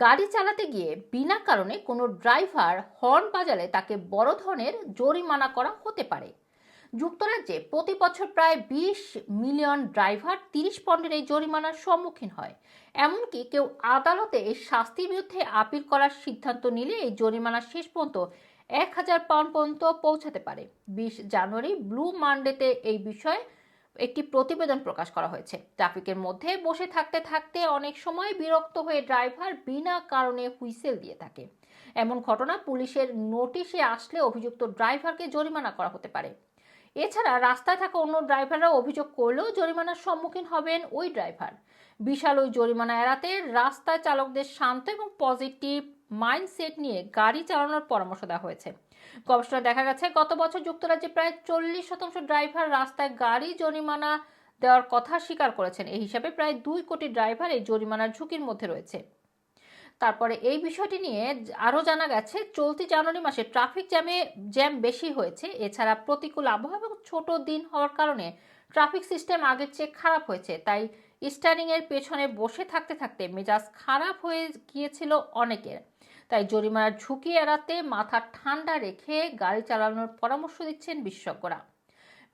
গাড়ি চালাতে গিয়ে বিনা কারণে কোনো ড্রাইভার হর্ন বাজালে তাকে বড় ধরনের জরিমানা করা হতে পারে। যুক্তরাজ্যে প্রতি বছর প্রায় বিশ মিলিয়ন ড্রাইভার তিরিশ পন্ডের এই জরিমানার সম্মুখীন হয়। এমনকি কেউ আদালতে এই শাস্তির বিরুদ্ধে আপিল করার সিদ্ধান্ত নিলে এই জরিমানা শেষ পর্যন্ত এক হাজার পাউন্ড পর্যন্ত পৌঁছাতে পারে। বিশ জানুয়ারি ব্লু মানডেতে এই বিষয়ে একটি প্রতিবেদন প্রকাশ করা হয়েছে। ট্রাফিকের মধ্যে বসে থাকতে থাকতে অনেক সময় বিরক্ত হয়ে ড্রাইভার বিনা কারণে হুইসেল দিয়ে থাকে। এমন ঘটনা পুলিশের নোটিশে আসলে অভিযুক্ত ড্রাইভারকে জরিমানা করা হতে পারে। এছাড়া রাস্তায় থাকা অন্য ড্রাইভাররা অভিযোগ করলেও জরিমানার সম্মুখীন হবেন ওই ড্রাইভার। বিশাল ওই জরিমানা এড়াতে রাস্তায় চালকদের শান্ত এবং পজিটিভ মাইন্ডসেট নিয়ে গাড়ি চালানোর পরামর্শ দেওয়া হয়েছে। গবেষণায় দেখা গেছে, গত বছর যুক্তরাজ্যে প্রায় চল্লিশ শতাংশ ড্রাইভার রাস্তায় গাড়ি জরিমানা দেওয়ার কথা স্বীকার করেছেন। এই হিসাবে প্রায় দুই কোটি ড্রাইভার এই জরিমানার ঝুঁকির মধ্যে রয়েছে। তারপরে এই বিষয়টি নিয়ে আরও জানা গেছে, চলতি জানুয়ারি মাসে ট্রাফিক জ্যামে, জ্যাম বেশি হয়েছে। এছাড়া প্রতিকূল আবহাওয়া এবং ছোট দিন হওয়ার কারণে ট্রাফিক সিস্টেম আগের চেয়ে খারাপ হয়েছে। তাই স্টারিং এর পেছনে বসে থাকতে থাকতে মেজাজ খারাপ হয়ে গিয়েছিল অনেকের। তাই জরিমানার ঝুঁকি এড়াতে মাথা ঠান্ডা রেখে গাড়ি চালানোর পরামর্শ দিচ্ছেন বিশেষজ্ঞরা।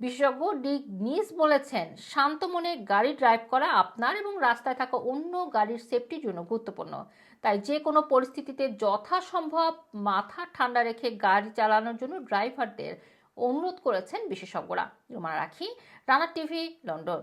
বিশেষজ্ঞ ডিক নিস বলেছেন, শান্ত মনে গাড়ি ড্রাইভ করা আপনার এবং রাস্তায় থাকা অন্য গাড়ির সেফটির জন্য গুরুত্বপূর্ণ। তাই যে কোনো পরিস্থিতিতে যথাসম্ভব মাথা ঠান্ডা রেখে গাড়ি চালানোর জন্য ড্রাইভারদের অনুরোধ করেছেন বিশেষজ্ঞরা। রোমানা রাখি, রানা টিভি, লন্ডন।